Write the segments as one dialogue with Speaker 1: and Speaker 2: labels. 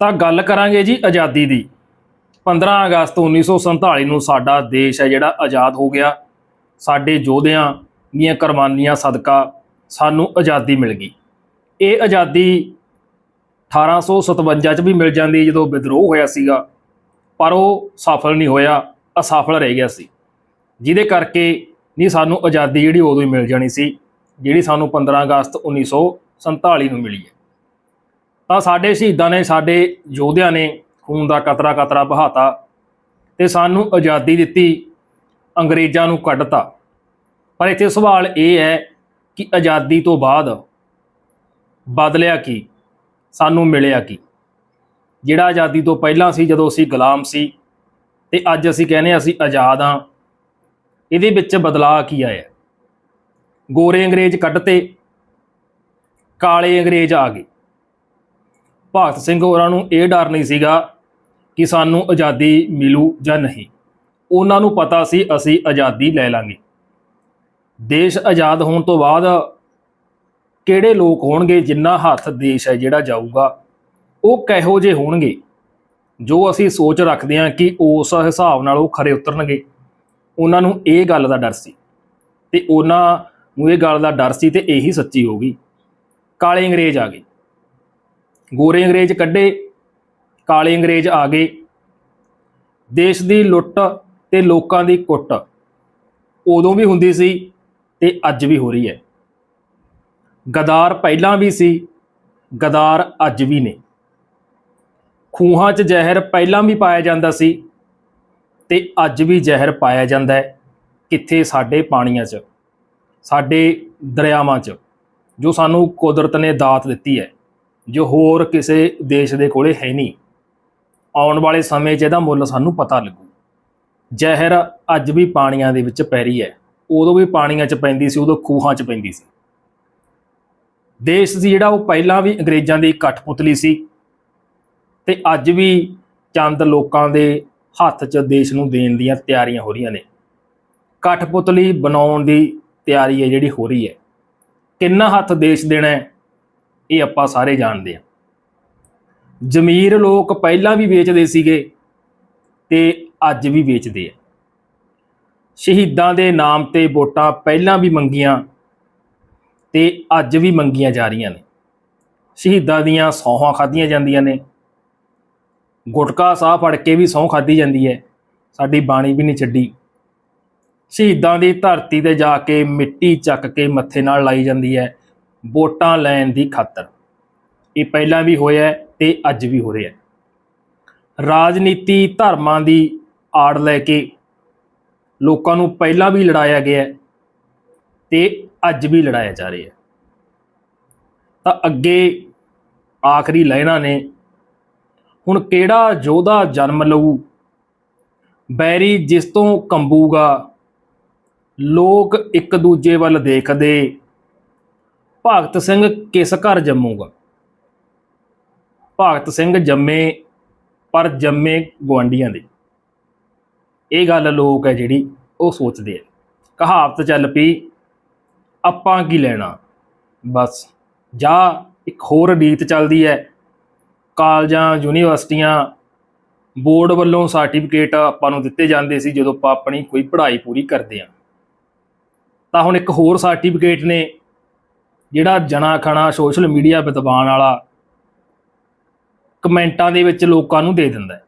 Speaker 1: ਤਾਂ ਗੱਲ ਕਰਾਂਗੇ ਜੀ ਆਜ਼ਾਦੀ ਦੀ। 15 ਅਗਸਤ 1947 ਨੂੰ ਸਾਡਾ ਦੇਸ਼ ਹੈ ਜਿਹੜਾ ਆਜ਼ਾਦ ਹੋ ਗਿਆ। ਸਾਡੇ ਯੋਧਿਆਂ ਦੀਆਂ ਕੁਰਬਾਨੀਆਂ, ਸਦਕਾ ਸਾਨੂੰ ਆਜ਼ਾਦੀ ਮਿਲ ਗਈ। ਇਹ ਆਜ਼ਾਦੀ 1857 ਚ ਵੀ ਮਿਲ ਜਾਂਦੀ ਜਦੋਂ ਵਿਦਰੋਹ ਹੋਇਆ ਸੀਗਾ। ਪਰ ਉਹ ਸਫਲ ਨਹੀਂ ਹੋਇਆ, ਅਸਫਲ ਰਹਿ ਗਿਆ ਸੀ। ਜਿਹਦੇ ਕਰਕੇ ਨਹੀਂ ਸਾਨੂੰ ਆਜ਼ਾਦੀ ਜਿਹੜੀ ਉਦੋਂ ਹੀ ਮਿਲ ਜਾਣੀ ਸੀ, ਜਿਹੜੀ ਸਾਨੂੰ 15 ਅਗਸਤ 1947 ਨੂੰ ਮਿਲੀ ਹੈ। ਤਾਂ ਸਾਡੇ ਸ਼ਹੀਦਾਂ ਨੇ, ਸਾਡੇ ਯੋਧਿਆਂ ਨੇ ਖੂਨ ਦਾ ਕਤਰਾ ਕਤਰਾ ਬਹਾਤਾ ਤੇ ਸਾਨੂੰ ਆਜ਼ਾਦੀ ਦਿੱਤੀ, ਅੰਗਰੇਜ਼ਾਂ ਨੂੰ ਕੱਢਤਾ। ਪਰ ਇੱਥੇ ਸਵਾਲ ਇਹ ਹੈ ਕਿ ਆਜ਼ਾਦੀ ਤੋਂ ਬਾਅਦ ਬਦਲਿਆ ਕੀ? ਸਾਨੂੰ ਮਿਲਿਆ ਕੀ? ਜਿਹੜਾ ਆਜ਼ਾਦੀ ਤੋਂ ਪਹਿਲਾਂ ਸੀ, ਜਦੋਂ ਅਸੀਂ ਗੁਲਾਮ ਸੀ ਤੇ ਅੱਜ ਅਸੀਂ ਕਹਿੰਦੇ ਹਾਂ ਅਸੀਂ ਆਜ਼ਾਦ ਹਾਂ, ਇਹਦੇ ਵਿੱਚ ਬਦਲਾਅ ਕੀ ਆਇਆ? ਗੋਰੇ ਅੰਗਰੇਜ਼ ਕੱਢਤੇ, ਕਾਲੇ ਅੰਗਰੇਜ਼ ਆ ਗਏ। ਭਗਤ ਸਿੰਘ ਹੋਰਾਂ ਨੂੰ ਇਹ ਡਰ ਨਹੀਂ ਸੀਗਾ ਕਿ ਸਾਨੂੰ ਆਜ਼ਾਦੀ ਮਿਲੂ ਜਾਂ ਨਹੀਂ। ਉਹਨਾਂ ਨੂੰ ਪਤਾ ਸੀ ਅਸੀਂ ਆਜ਼ਾਦੀ ਲੈ ਲਾਂਗੇ। ਦੇਸ਼ ਆਜ਼ਾਦ ਹੋਣ ਤੋਂ ਬਾਅਦ ਕਿਹੜੇ ਲੋਕ ਹੋਣਗੇ, ਜਿੰਨਾ ਹੱਥ ਦੇਸ਼ ਹੈ ਜਿਹੜਾ ਜਾਊਗਾ, ਉਹ ਕਿਹੋ ਜਿਹੇ ਹੋਣਗੇ? ਜੋ ਅਸੀਂ ਸੋਚ ਰੱਖਦੇ ਹਾਂ ਕਿ ਉਸ ਹਿਸਾਬ ਨਾਲ ਉਹ ਖਰੇ ਉਤਰਨਗੇ। ਉਹਨਾਂ ਨੂੰ ਇਹ ਗੱਲ ਦਾ ਡਰ ਸੀ ਤੇ ਉਹਨਾਂ ਨੂੰ ਇਹ ਗੱਲ ਦਾ ਡਰ ਸੀ ਤੇ ਇਹੀ ਸੱਚੀ ਹੋ ਗਈ। ਕਾਲੇ ਅੰਗਰੇਜ਼ ਆ ਗਏ। ਗੋਰੇ ਅੰਗਰੇਜ਼ ਕੱਢੇ, ਕਾਲੇ ਅੰਗਰੇਜ਼ ਆ ਗਏ। ਦੇਸ਼ ਦੀ ਲੁੱਟ ਤੇ ਲੋਕਾਂ ਦੀ ਕੁੱਟ ਉਦੋਂ ਵੀ ਹੁੰਦੀ ਸੀ ਤੇ ਅੱਜ ਵੀ ਹੋ ਰਹੀ ਹੈ। ਗਦਾਰ ਪਹਿਲਾਂ ਵੀ ਸੀ, ਗਦਾਰ ਅੱਜ ਵੀ ਨੇ। ਖੂਹਾਂ 'ਚ ਜ਼ਹਿਰ ਪਹਿਲਾਂ ਵੀ ਪਾਇਆ ਜਾਂਦਾ ਸੀ ਤੇ ਅੱਜ ਵੀ ਜ਼ਹਿਰ ਪਾਇਆ ਜਾਂਦਾ ਹੈ ਕਿੱਥੇ? ਸਾਡੇ ਪਾਣੀਆਂ 'ਚ, ਸਾਡੇ ਦਰਿਆਵਾਂ 'ਚ, ਜੋ ਸਾਨੂੰ ਕੁਦਰਤ ਨੇ ਦਾਤ ਦਿੱਤੀ ਹੈ। ਜੋ ਹੋਰ ਕਿਸੇ ਦੇਸ਼ ਦੇ ਕੋਲੇ ਹੈ ਨਹੀਂ। ਆਉਣ ਵਾਲੇ ਸਮੇਂ 'ਚ ਇਹਦਾ ਮੁੱਲ ਸਾਨੂੰ ਪਤਾ ਲੱਗੂ। ਜ਼ਹਿਰ ਅੱਜ ਵੀ ਪਾਣੀਆਂ ਦੇ ਵਿੱਚ ਪੈ ਰਹੀ ਹੈ। ਉਦੋਂ ਵੀ ਪਾਣੀਆਂ 'ਚ ਪੈਂਦੀ ਸੀ, ਉਦੋਂ ਖੂਹਾਂ 'ਚ ਪੈਂਦੀ ਸੀ। ਦੇਸ਼ ਸੀ ਜਿਹੜਾ ਉਹ ਪਹਿਲਾਂ ਵੀ ਅੰਗਰੇਜ਼ਾਂ ਦੀ ਕਠਪੁਤਲੀ ਸੀ ਤੇ ਅੱਜ ਵੀ ਚੰਦ ਲੋਕਾਂ ਦੇ ਹੱਥ 'ਚ ਦੇਸ਼ ਨੂੰ ਦੇਣ ਦੀਆਂ ਤਿਆਰੀਆਂ ਹੋ ਰਹੀਆਂ ਨੇ। ਕਠਪੁਤਲੀ ਬਣਾਉਣ ਦੀ ਤਿਆਰੀ ਹੈ ਜਿਹੜੀ ਹੋ ਰਹੀ ਹੈ। ਕਿੰਨਾ ਹੱਥ ਦੇਸ਼ ਦੇਣਾ ਹੈ? ਇਹ ਆਪਾਂ ਸਾਰੇ ਜਾਣਦੇ ਹਾਂ। ਜ਼ਮੀਰ ਲੋਕ ਪਹਿਲਾਂ ਵੀ ਵੇਚਦੇ ਸੀਗੇ ਤੇ ਅੱਜ ਵੀ ਵੇਚਦੇ ਆ। ਸ਼ਹੀਦਾਂ ਦੇ ਨਾਮ ਤੇ ਵੋਟਾਂ ਪਹਿਲਾਂ ਵੀ ਮੰਗੀਆਂ ਤੇ ਅੱਜ ਵੀ ਮੰਗੀਆਂ ਜਾ ਰਹੀਆਂ ਨੇ। ਸ਼ਹੀਦਾਂ ਦੀਆਂ ਸੌਹਾਂ ਖਾਧੀਆਂ ਜਾਂਦੀਆਂ ਨੇ। ਗੁਟਕਾ ਸਾਹ ਫੜ ਕੇ ਵੀ ਸਹੁੰ ਖਾਧੀ ਜਾਂਦੀ ਹੈ। ਸਾਡੀ ਬਾਣੀ ਵੀ ਨਹੀਂ ਛੱਡੀ। ਸ਼ਹੀਦਾਂ ਦੀ ਧਰਤੀ ਤੇ ਜਾ ਕੇ ਮਿੱਟੀ ਚੱਕ ਕੇ ਮੱਥੇ ਨਾਲ ਲਾਈ ਜਾਂਦੀ ਹੈ। ਵੋਟਾਂ ਲੈਣ ਦੀ ਖਾਤਰ। ਇਹ ਪਹਿਲਾਂ ਵੀ ਹੋਇਆ ਹੈ ਤੇ ਅੱਜ ਵੀ ਹੋ ਰਿਹਾ ਰਾਜਨੀਤੀ ਧਰਮਾਂ ਦੀ ਆੜ ਲੈ ਕੇ ਲੋਕਾਂ ਨੂੰ ਪਹਿਲਾਂ ਵੀ ਲੜਾਇਆ ਗਿਆ ਹੈ ਤੇ ਅੱਜ ਵੀ ਲੜਾਇਆ ਜਾ ਰਿਹਾ ਤਾਂ ਅੱਗੇ ਆਖਰੀ ਲਾਈਨਾਂ ਨੇ। ਹੁਣ ਕਿਹੜਾ ਯੋਧਾ ਜਨਮ ਲਊ? ਬੈਰੀ ਜਿਸ ਤੋਂ ਕੰਬੂਗਾ। ਲੋਕ ਇੱਕ ਦੂਜੇ ਵੱਲ ਦੇਖਦੇ। ਭਗਤ ਸਿੰਘ ਕਿਸ ਘਰ ਜੰਮੂਗਾ? ਭਗਤ ਸਿੰਘ ਜੰਮੇ, ਪਰ ਜੰਮੇ ਗਵਾਂਡੀਆਂ ਦੇ। ਇਹ ਗੱਲ ਲੋਕ ਹੈ ਜਿਹੜੀ ਉਹ ਸੋਚਦੇ ਆ। ਕਹਾਵਤ ਚੱਲ ਪਈ, ਆਪਾਂ ਕੀ ਲੈਣਾ? ਬਸ, ਜਾਂ ਇੱਕ ਹੋਰ ਰੀਤ ਚੱਲਦੀ ਹੈ। ਕਾਲਜਾਂ, ਯੂਨੀਵਰਸਿਟੀਆਂ, ਬੋਰਡ ਵੱਲੋਂ ਸਰਟੀਫਿਕੇਟ ਆਪਾਂ ਨੂੰ ਦਿੱਤੇ ਜਾਂਦੇ ਸੀ ਜਦੋਂ ਆਪਾਂ ਆਪਣੀ ਕੋਈ ਪੜ੍ਹਾਈ ਪੂਰੀ ਕਰਦੇ ਹਾਂ। ਤਾਂ ਹੁਣ ਇੱਕ ਹੋਰ ਸਰਟੀਫਿਕੇਟ ਨੇ ਜਿਹੜਾ ਜਣਾ ਖਣਾ ਸੋਸ਼ਲ ਮੀਡੀਆ ਵਿਦਵਾਨ ਵਾਲਾ ਕਮੈਂਟਾਂ ਦੇ ਵਿੱਚ ਲੋਕਾਂ ਨੂੰ ਦੇ ਦਿੰਦਾ ਹੈ।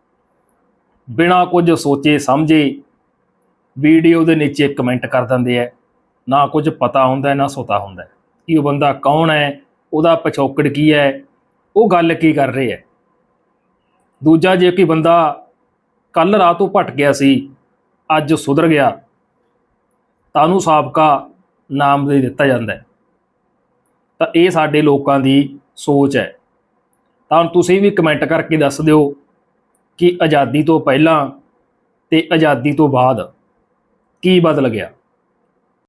Speaker 1: ਬਿਨਾਂ ਕੁਝ ਸੋਚੇ ਸਮਝੇ ਵੀਡੀਓ ਦੇ ਨੀਚੇ ਕਮੈਂਟ ਕਰ ਦਿੰਦੇ ਆ ਨਾ ਕੁਝ ਪਤਾ ਹੁੰਦਾ, ਨਾ ਸੋਤਾ ਹੁੰਦਾ ਕਿ ਉਹ ਬੰਦਾ ਕੌਣ ਹੈ? ਉਹਦਾ ਪਿਛੋਕੜ ਕੀ ਹੈ? ਉਹ ਗੱਲ ਕੀ ਕਰ ਰਿਹਾ ਹੈ? ਦੂਜਾ ਜੇ ਕੋਈ ਬੰਦਾ ਕੱਲ ਰਾਤ ਤੋਂ ਭਟ ਗਿਆ ਸੀ, ਅੱਜ ਸੁਧਰ ਗਿਆ, ਤਾਂ ਉਹਨੂੰ ਸਾਬਕਾ ਨਾਮ ਦੇ ਦਿੱਤਾ ਜਾਂਦਾ ਹੈ। ਤਾਂ ਇਹ ਸਾਡੇ ਲੋਕਾਂ ਦੀ ਸੋਚ ਹੈ। ਤਾਂ ਹੁਣ ਤੁਸੀਂ ਵੀ ਕਮੈਂਟ ਕਰਕੇ ਦੱਸ ਦਿਓ ਕਿ ਆਜ਼ਾਦੀ ਤੋਂ ਪਹਿਲਾਂ ਤੇ ਆਜ਼ਾਦੀ ਤੋਂ ਬਾਅਦ ਕੀ ਬਦਲ ਗਿਆ।